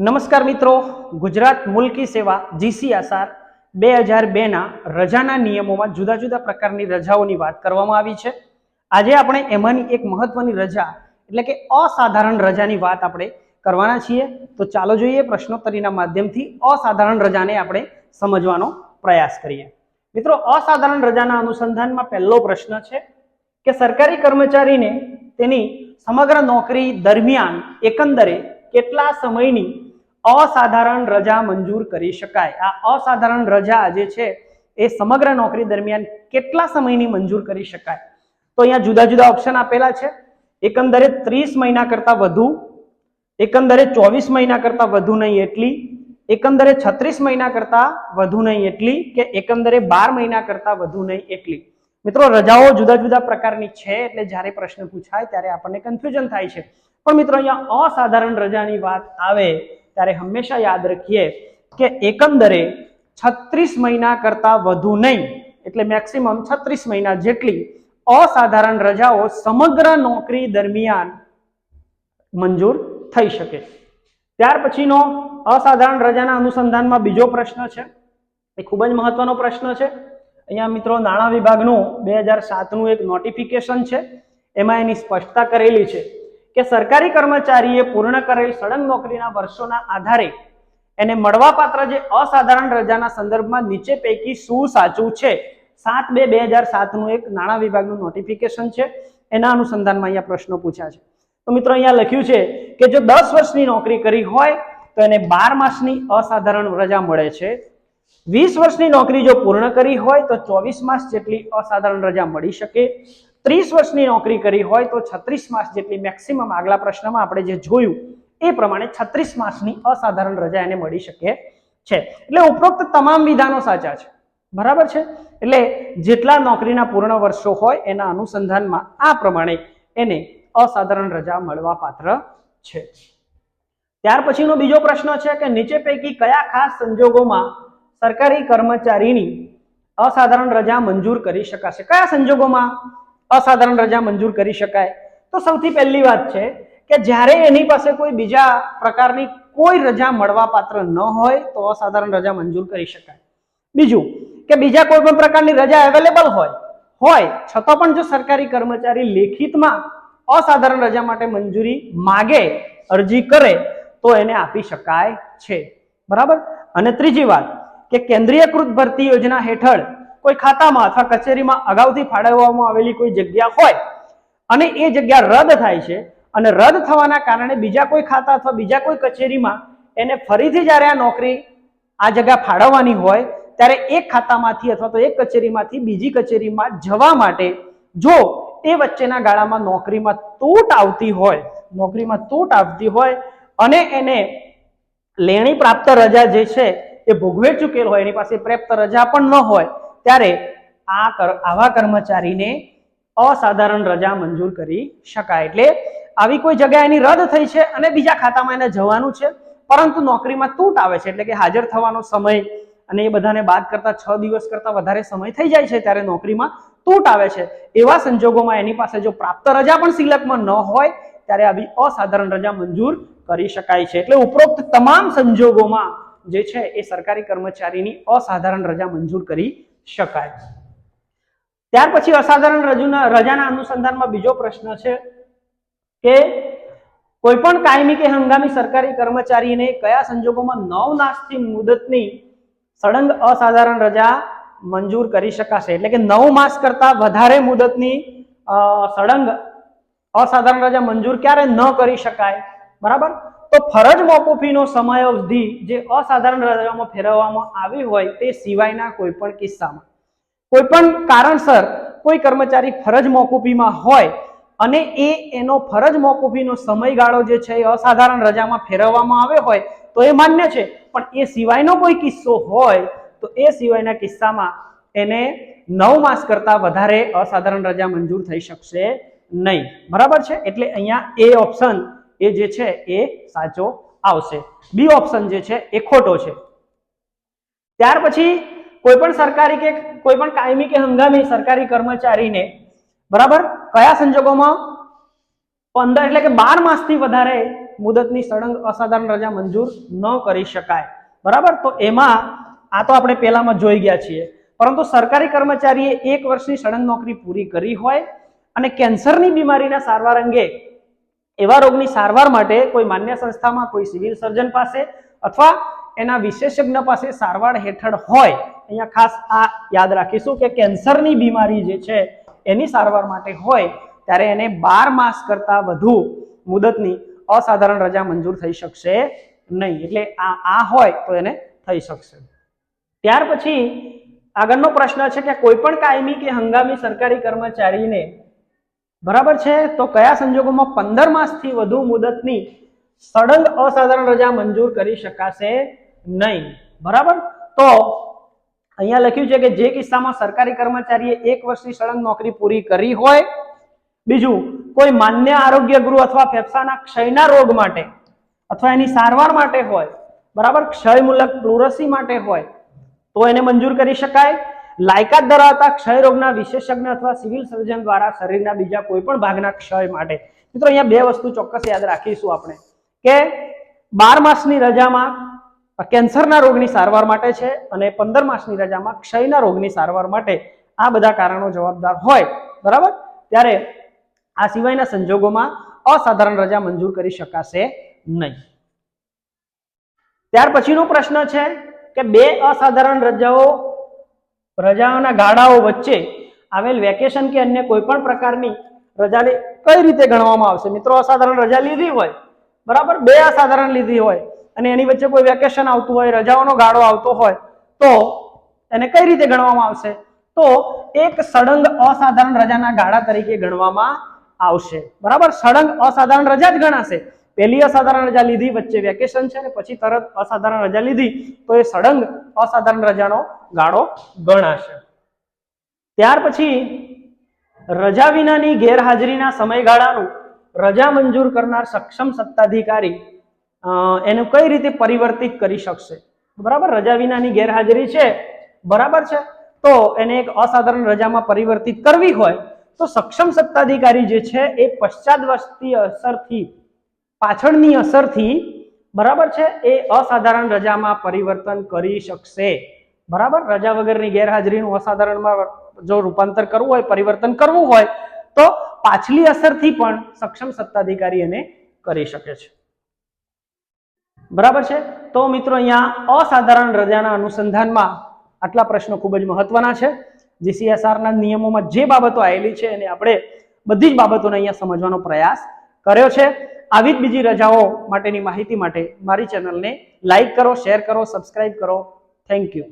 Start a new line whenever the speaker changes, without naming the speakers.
નમસ્કાર મિત્રો, ગુજરાત મુલકી સેવા જીસી આસાર બે હજાર બેના રજાના નિયમોમાં જુદા જુદા પ્રકારની રજાઓની વાત કરવામાં આવી છે. આજે આપણે એમાંની એક મહત્વની રજા, એટલે કે અસાધારણ રજાની વાત આપણે કરવાના છીએ. તો ચાલો જોઈએ પ્રશ્નોત્તરીના માધ્યમથી અસાધારણ રજાને આપણે સમજવાનો પ્રયાસ કરીએ. મિત્રો, અસાધારણ રજાના અનુસંધાનમાં પહેલો પ્રશ્ન છે કે સરકારી કર્મચારીને તેની સમગ્ર નોકરી દરમિયાન એકંદરે કેટલા સમયની અસાધારણ રજા મંજૂર કરી શકાય. આ અસાધારણ રજા જે છે, એ સમગ્ર નોકરી દરમિયાન કેટલા સમયની મંજૂર કરી શકાય? તો અહીંયા જુદા જુદા ઓપ્શન આપેલા છે. એકંદરે ત્રીસ મહિના કરતા વધુ, એકંદરે ચોવીસ મહિના કરતા વધુ નહીં એટલી, એકંદરે છત્રીસ મહિના કરતા વધુ નહીં એટલી કે એકંદરે બાર મહિના કરતા વધુ નહીં એટલી. મિત્રો, રજાઓ જુદા જુદા પ્રકારની છે એટલે જ્યારે પ્રશ્ન પૂછાય ત્યારે આપણને કન્ફ્યુઝન થાય છે. પણ મિત્રો, અહીંયા અસાધારણ રજાની વાત આવે ત્યારે હંમેશા યાદ રાખીએ કે એકંદરે છત્રીસ મહિના કરતા વધુ નહીં, એટલે મેક્સિમમ છત્રીસ મહિના જેટલી અસાધારણ રજાઓ સમગ્ર નોકરી દરમિયાન મંજૂર થઈ શકે. ત્યાર પછીનો અસાધારણ રજાના અનુસંધાનમાં બીજો પ્રશ્ન છે. એ ખૂબ જ મહત્વનો પ્રશ્ન છે. અહીંયા મિત્રો નાણાં વિભાગનું બે હજાર સાતનું એક નોટિફિકેશન છે. એમાં એની સ્પષ્ટતા કરેલી છે. કે સરકારી કર્મચારીએ પૂર્ણ કરેલ સળંગ નોકરીના વર્ષોના આધારે એને મળવાપાત્ર જે અસાધારણ રજાના સંદર્ભમાં નીચે પૈકી શું સાચું છે? સાત બે બે હજાર સાતનું એક નાણાં વિભાગનું નોટિફિકેશન છે. એના અનુસંધાનમાં અહીંયા પ્રશ્નો પૂછ્યા છે. તો મિત્રો અહીંયા લખ્યું છે કે જો દસ વર્ષની નોકરી કરી હોય તો એને બાર માસની અસાધારણ રજા મળે છે. વીસ વર્ષની નોકરી જો પૂર્ણ કરી હોય તો ચોવીસ માસ જેટલી અસાધારણ રજા મળી શકે. ત્રીસ વર્ષની નોકરી કરી હોય તો છત્રીસ માસ જેટલી મેક્સિમમ આગલા પ્રશ્નમાં આપણે જે જોયું, એ પ્રમાણે છત્રીસ માસની અસાધારણ રજા એને મળી શકે છે. એટલે ઉપરોક્ત તમામ વિધાનો સાચા છે. બરાબર છે? એટલે જેટલા નોકરીના પૂર્ણ વર્ષો હોય એના અનુસંધાનમાં આ પ્રમાણે એને અસાધારણ રજા મળવા પાત્ર છે. ત્યાર પછીનો બીજો પ્રશ્ન છે કે નીચે પૈકી કયા ખાસ સંજોગોમાં સરકારી કર્મચારીની અસાધારણ રજા મંજૂર કરી શકાશે? કયા સંજોગોમાં? અસાધારણ રજા મંજૂર કરી શકાય. તો સૌથી પહેલી વાત છે કે જ્યારે એની પાસે કોઈ બીજા પ્રકારની કોઈ રજા મળવા પાત્ર ન હોય તો અસાધારણ રજા મંજૂર કરી શકાય. બીજું કે બીજા કોઈ પણ પ્રકારની રજા અવેલેબલ હોય હોય, છતાં પણ જો સરકારી કર્મચારી લેખિતમાં અસાધારણ રજા માટે મંજૂરી માગે, અરજી કરે, તો એને આપી શકાય છે. બરાબર? અને ત્રીજી વાત કે કેન્દ્રીયકૃત ભરતી યોજના હેઠળ કોઈ ખાતામાં અથવા કચેરીમાં અગાઉથી ફાળવવામાં આવેલી કોઈ જગ્યા હોય અને એ જગ્યા રદ થાય છે અને રદ થવાના કારણે બીજા કોઈ ખાતા અથવા બીજા કોઈ કચેરીમાં એને ફરીથી જ્યારે આ નોકરી આ જગ્યા ફાળવવાની હોય, ત્યારે એક ખાતામાંથી અથવા તો એક કચેરીમાંથી બીજી કચેરીમાં જવા માટે જો એ વચ્ચેના ગાળામાં નોકરીમાં તૂટ આવતી હોય, નોકરીમાં તૂટ આવતી હોય અને એને લેણી પ્રાપ્ત રજા જે છે એ ભોગવે ચૂકેલ હોય, એની પાસે પ્રાપ્ત રજા પણ ન હોય ત્યારે આ આવા કર્મચારીને અસાધારણ રજા મંજૂર કરી શકાય. એટલે આવી કોઈ જગ્યા એની રદ થઈ છે અને બીજા ખાતામાં એને જવાનું છે, પરંતુ નોકરીમાં તૂટ આવે છે, એટલે કે હાજર થવાનો સમય અને એ બધાને બાદ કરતા છ દિવસ કરતા વધારે સમય થઈ જાય છે ત્યારે નોકરીમાં તૂટ આવે છે. એવા સંજોગોમાં એની પાસે જો પ્રાપ્ત રજા પણ સિલકમાં ન હોય, ત્યારે આવી અસાધારણ રજા મંજૂર કરી શકાય છે. એટલે ઉપરોક્ત તમામ સંજોગોમાં જે છે એ સરકારી કર્મચારીની અસાધારણ રજા મંજૂર કરી શકાય. ત્યાર પછી અસાધારણ રજૂના, રજાના અનુસંધાનમાં બીજો પ્રશ્ન છે કે કોઈ પણ કાયમી કે હંગામી સરકારી કર્મચારીને કયા સંજોગોમાં નવ માસથી મુદતની સળંગ અસાધારણ રજા મંજૂર કરી શકાશે? એટલે કે નવ માસ કરતા વધારે મુદતની સળંગ અસાધારણ રજા મંજૂર ક્યારે ન કરી શકાય? બરાબર? તો ફરજ મોકૂફીનો સમયાવધિ જે અસાધારણ રજામાં ફેરવવામાં આવી હોય તે સિવાયના કોઈ પણ કિસ્સામાં. કોઈ પણ કારણસર કોઈ કર્મચારી ફરજ મોકૂફીમાં હોય અને એ એનો ફરજ મોકૂફીનો સમયગાળો જે છે એ અસાધારણ રજામાં ફેરવવામાં આવ્યો હોય તો એ માન્ય છે. પણ એ સિવાયનો કોઈ કિસ્સો હોય તો એ સિવાયના કિસ્સામાં એને નવ માસ કરતા વધારે અસાધારણ રજા મંજૂર થઈ શકશે નહીં. બરાબર છે? એટલે અહીંયા એ ઓપ્શન એ જે છે એ સાચો આવશે. બી ઓપ્શન જે છે એ ખોટો છે. ત્યાર પછી કોઈ પણ સરકારી કે કોઈ પણ કાયમી કે હંગામી સરકારી કર્મચારીને, બરાબર? કયા સંજોગોમાં? પંદર એટલે કે બાર માસથી વધારે મુદતની સળંગ અસાધારણ રજા મંજૂર ન કરી શકાય. બરાબર? તો એમાં આ તો આપણે પહેલામાં જોઈ ગયા છીએ. પરંતુ સરકારી કર્મચારીએ એક વર્ષની સળંગ નોકરી પૂરી કરી હોય અને કેન્સરની બીમારીના સારવાર અંગે એવા રોગની સારવાર માટે કોઈ માન્ય સંસ્થામાં કોઈ સિવિલ સર્જન પાસે અથવા એના વિશેષજ્ઞ પાસે સારવાર હેઠળ હોય, અહીંયા ખાસ આ યાદ રાખીશું કે કેન્સરની બીમારી જે છે, એની સારવાર માટે હોય, ત્યારે એને બાર માસ કરતાં વધુ મુદતની અસાધારણ રજા મંજૂર થઈ શકશે નહીં. એટલે આ આ હોય તો એને થઈ શકશે. ત્યાર પછી આગળનો પ્રશ્ન છે કે કોઈ પણ કાયમી કે હંગામી સરકારી કર્મચારીને બરાબર છે? તો કયા સંજોગોમાં પંદર માસથી વધુ મુદતની સડંગ અસાધારણ રજા મંજૂર કરી શકાશે નહીં? બરાબર? તો અહીંયા લખ્યું છે કે જે કિસ્સામાં સરકારી કર્મચારીએ એક વર્ષની સળંગ નોકરી પૂરી કરી હોય, બીજું, કોઈ માન્ય આરોગ્ય ગૃહ અથવા ફેફસાના ક્ષયના રોગ માટે અથવા એની સારવાર માટે હોય, બરાબર, ક્ષયમૂલક પ્લુરસી માટે હોય, તો એને મંજૂર કરી શકાય. લાયકાત ધરાવતા ક્ષય રોગના વિશેષજ્ઞ અથવા સિવિલ સર્જન દ્વારા શરીરના બીજા કોઈ પણ ભાગના ક્ષય માટે. મિત્રો, અહીંયા બે વસ્તુ ચોક્કસ યાદ રાખીશું આપણે. કે બાર માસની રજામાં કેન્સરના રોગની સારવાર માટે છે અને પંદર માસની રજામાં ક્ષયના રોગની સારવાર માટે આ બધા કારણો જવાબદાર હોય. બરાબર? ત્યારે આ સિવાયના સંજોગોમાં અસાધારણ રજા મંજૂર કરી શકાશે નહીં. ત્યાર પછીનો પ્રશ્ન છે કે બે અસાધારણ રજાઓ રજાઓના ગાળાઓ વચ્ચે આવેલ વેકેશન કે અન્ય કોઈ પણ પ્રકારની રજાને કઈ રીતે ગણવામાં આવશે? મિત્રો, અસાધારણ રજા લીધી હોય, બરાબર? બે અસાધારણ લીધી હોય અને એની વચ્ચે કોઈ વેકેશન આવતું હોય, રજાઓનો ગાળો આવતો હોય, તો એને કઈ રીતે ગણવામાં આવશે? તો એક સળંગ અસાધારણ રજાના ગાળા તરીકે ગણવામાં આવશે. બરાબર? સળંગ અસાધારણ રજા જ ગણાશે. પહેલી અસાધારણ રજા લીધી, વચ્ચે વેકેશન છે ને પછી તરત અસાધારણ રજા લીધી, તો એ સળંગ અસાધારણ રજાનો ગાળો ગણાશે. ત્યાર પછી રજા વિનાની ગેરહાજરીના સમયગાળાનું રજા મંજૂર કરનાર સક્ષમ સત્તાધિકારી એનું કઈ રીતે પરિવર્તિત કરી શકશે? બરાબર? રજા વિનાની ગેરહાજરી છે. બરાબર છે? તો એને એક અસાધારણ રજામાં પરિવર્તિત કરવી હોય, તો સક્ષમ સત્તાધિકારી જે છે એ પશ્ચાદવર્તી અસરથી પાછળની અસરથી, બરાબર છે, એ અસાધારણ રજામાં પરિવર્તન કરી શકશે. બરાબર? રજા વગરની ગેરહાજરીનું અસાધારણમાં જો રૂપાંતર કરવું હોય, પરિવર્તન કરવું હોય, તો પાછલી અસરથી પણ સક્ષમ સત્તાધિકારી એને કરી શકે છે. બરાબર છે? તો મિત્રો, અહીંયા અસાધારણ રજાના અનુસંધાનમાં આટલા પ્રશ્નો ખૂબ જ મહત્વના છે. જીસીએસઆરના નિયમોમાં જે બાબતો આવેલી છે, એને આપણે બધી જ બાબતોને અહીંયા સમજવાનો પ્રયાસ કર્યો છે. આવી જ બીજી રજાઓ માટેની માહિતી માટે મારી ચેનલને લાઈક કરો, શેર કરો, સબસ્ક્રાઇબ કરો. Thank you.